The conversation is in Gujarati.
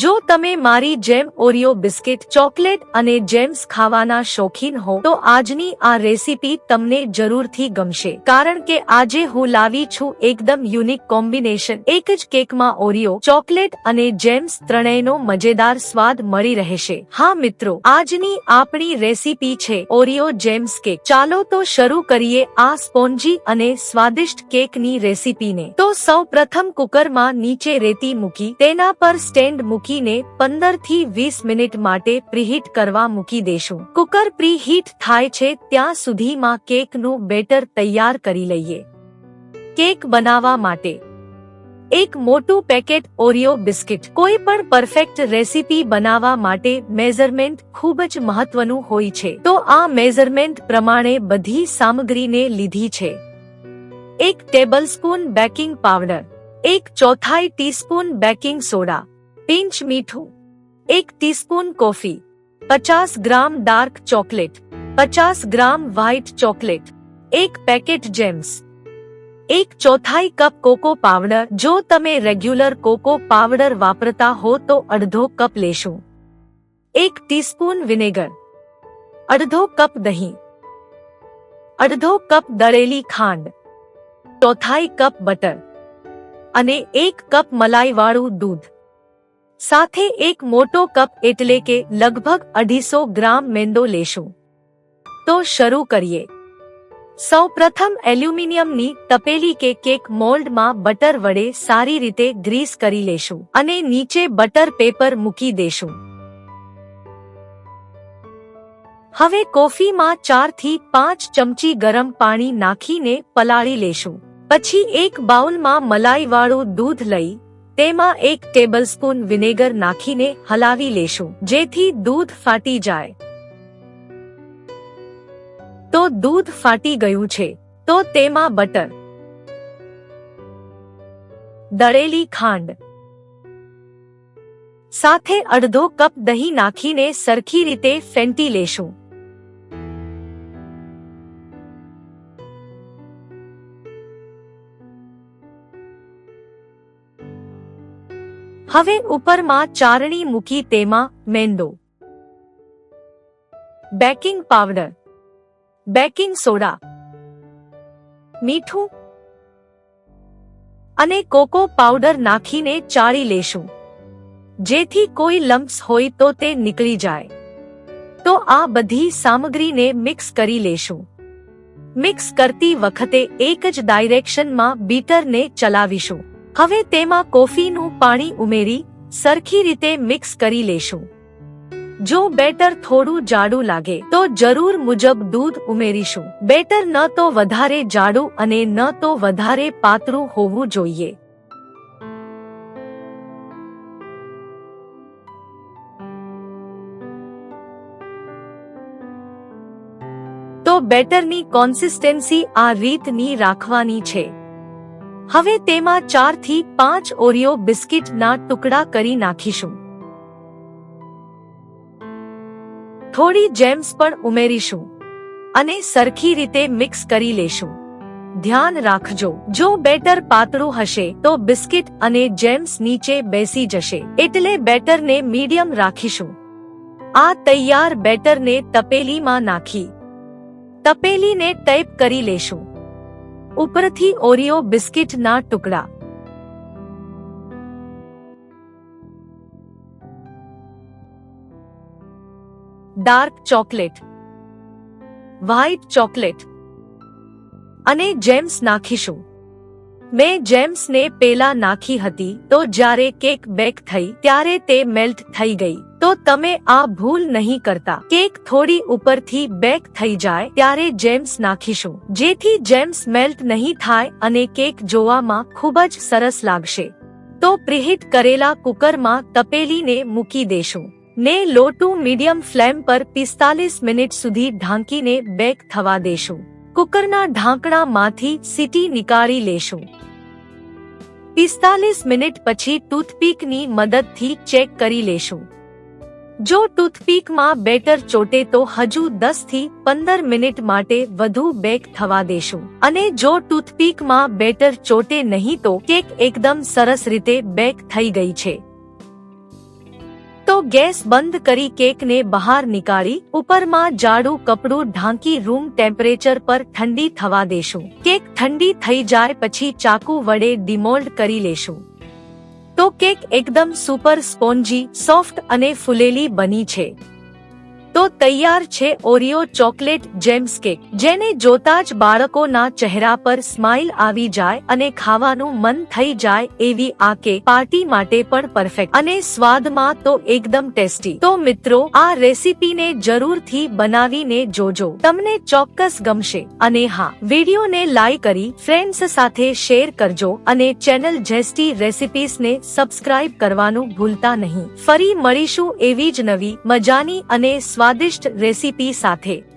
જો તમે મારી જેમ ઓરિયો બિસ્કિટ, ચોકલેટ અને જેમ્સ ખાવાના શોખીન હો, તો આજની આ રેસીપી તમને જરૂરથી ગમશે. કારણ કે આજે હું લાવી છું એકદમ યુનિક કોમ્બિનેશન. એક જ કેકમાં ઓરિયો, ચોકલેટ અને જેમ્સ ત્રણેયનો મજેદાર સ્વાદ મળી રહેશે. હા મિત્રો, આજની આપણી રેસીપી છે ઓરિયો જેમ્સ કેક. ચાલો તો શરૂ કરીએ આ સ્પોન્જી અને સ્વાદિષ્ટ કેકની રેસીપીને. તો સૌ પ્રથમ કુકરમાં નીચે રેતી મૂકી, તેના પર સ્ટેન્ડ મૂકીને પંદરથી વીસ મિનિટ માટે પ્રીહીટ કરવા મૂકી દેશું. કુકર પ્રીહીટ થાય છે ત્યાં સુધીમાં કેકનું બેટર તૈયાર કરી લઈએ. કેક બનાવવા માટે એક મોટું પેકેટ ઓરિયો બિસ્કિટ. કોઈ પણ પરફેક્ટ રેસીપી બનાવવા માટે મેઝરમેન્ટ ખૂબ જ મહત્વનું હોય છે. તો આ મેઝરમેન્ટ પ્રમાણે બધી સામગ્રીને લીધી છે. એક ટેબલસ્પૂન બેકિંગ પાવડર. એક ચોથાઈ ટીસ્પૂન બેકિંગ સોડા. પિંચ મીઠું, એક ટીસ્પૂન કોફી, પચાસ ગ્રામ ડાર્ક ચોકલેટ, પચાસ ગ્રામ વ્હાઇટ ચોકલેટ, એક પેકેટ જેમ્સ, એક ચોથાઈ કપ કોકો પાવડર. જો તમે રેગ્યુલર કોકો પાવડર વાપરતા હો તો અડધો કપ લેશું. એક ટીસ્પૂન વિનેગર, અડધો કપ દહીં, અડધો કપ દળેલી ખાંડ, ચોથાઈ કપ બટર અને એક કપ મલાઈવાળું દૂધ. સાથે એક મોટો કપ એટલે કે લગભગ અઢીસો ગ્રામ મેંદો લેશું. તો શરૂ કરીએ. સૌ પ્રથમ એલ્યુમિનિયમની તપેલી કે કેક મોલ્ડમાં બટર વડે સારી રીતે ગ્રીસ કરી લેશું અને નીચે બટર પેપર મૂકી દેશું. હવે કોફીમાં ચારથી પાંચ ચમચી ગરમ પાણી નાખીને પલાળી લેશું. પછી એક બાઉલમાં મલાઈવાળું દૂધ લઈ તેમાં એક ટેબલસ્પૂન વિનેગર નાખીને હલાવી લેશું, જેથી દૂધ ફાટી જાય. તો દૂધ ફાટી ગયું છે, તો તેમાં બટર. દળેલી ખાંડ. સાથે અડધો કપ દહીં નાખીને સરખી રીતે ફેંટી લેશું. હવે ઉપરમાં ચારણી મૂકી તેમાં મેંદો. Baking powder. Baking soda. મીઠું. અને કોકો પાવડર નાખીને ચાળી લેશું. જેથી કોઈ લમ્પ્સ હોય તો તે નીકળી જાય. તો આ બધી સામગ્રીને મિક્સ કરી લેશું. મિક્સ કરતી વખતે એક જ ડાયરેક્શનમાં બીટરને ચલાવીશું. હવે તેમાં કોફીનું પાણી ઉમેરી, સરખી રીતે મિક્સ કરી લેશું. જો બેટર થોડું જાડું લાગે, તો જરૂર મુજબ દૂધ ઉમેરીશું. બેટર ન તો વધારે જાડું અને ન તો વધારે પાતળું હોવું જોઈએ. તો બેટરની કોન્સિસ્ટન્સી આ રીતની રાખવાની છે. હવે તેમાં ચારથી પાંચ ઓરિયો બિસ્કિટના ટુકડા કરી નાખીશું. થોડી જેમ્સ પણ ઉમેરીશું અને સરખી રીતે મિક્સ કરી લેશું. ધ્યાન રાખજો, જો બેટર પાતળું હશે તો બિસ્કિટ અને જેમ્સ નીચે બેસી જશે, એટલે બેટરને મીડિયમ રાખીશું. આ તૈયાર બેટરને તપેલીમાં નાખી. તપેલીને ટેપ કરી લેશું. ઉપરથી ઓરિયો બિસ્કિટના ટુકડા. Dark chocolate. White chocolate. અને જેમ્સ નાખીશું. મેં જેમ્સને પેલા નાખી હતી, તો જ્યારે કેક બેક થઈ, ત્યારે તે મેલ્ટ થઈ ગઈ. તો તમે આ ભૂલ નહીં કરતા. કેક થોડી ઉપરથી બેક થઈ જાય, ત્યારે જેમ્સ નાખીશું. જેથી જેમ્સ મેલ્ટ નહીં થાય અને કેક જોવામાં ખૂબ જ સરસ લાગશે. તો પ્રિહિટ કરેલા કુકરમાં તપેલીને મૂકી દેશું. ને લોટું મીડિયમ ફ્લેમ પર પિસ્તાલીસ મિનિટ સુધી ઢાંકીને બેક થવા દેશું. કુકરના ઢાંકણામાંથી સીટી નીકાળી લેશું. પિસ્તાલીસ મિનિટ પછી ટૂથપીકની મદદથી ચેક કરી લેશું. જો ટૂથપીકમાં બેટર ચોટે તો હજુ દસથી પંદર મિનિટ માટે વધુ બેક થવા દેશું. અને જો ટૂથપીકમાં બેટર ચોટે નહીં તો કેક એકદમ સરસ રીતે બેક થઈ ગઈ છે. ગેસ બંધ કરી કેકને બહાર નીકાળી, ઉપરમાં જાડું કપડું ઢાંકી રૂમ ટેમ્પરેચર પર ઠંડી થવા દેશું. કેક ઠંડી થઈ જાય પછી ચાકુ વડે ડિમોલ્ડ કરી લેશું. તો કેક એકદમ સુપર સ્પોન્જી, સોફ્ટ અને ફૂલેલી બની છે. તો તૈયાર છે ઓરિયો ચોકલેટ જેમ્સ કેક, જેને જોતા જ બાળકોના ચહેરા પર સ્માઇલ આવી જાય અને ખાવાનું મન થઈ જાય એવી આ કેક પાર્ટી માટે પણ પરફેક્ટ અને સ્વાદમાં તો એકદમ ટેસ્ટી. તો મિત્રો, આ રેસીપીને જરૂરથી બનાવીને જોજો. તમને ચોક્કસ ગમશે. અને હા, વિડીયોને લાઈક કરી ફ્રેન્ડ્સ સાથે શેર કરજો અને ચેનલ જેસ્ટી રેસિપીસને સબસ્ક્રાઇબ કરવાનું ભૂલતા નહીં. ફરી મળીશું એવી જ નવી મજાની અને સ્વાદિષ્ટ રેસીપી સાથે.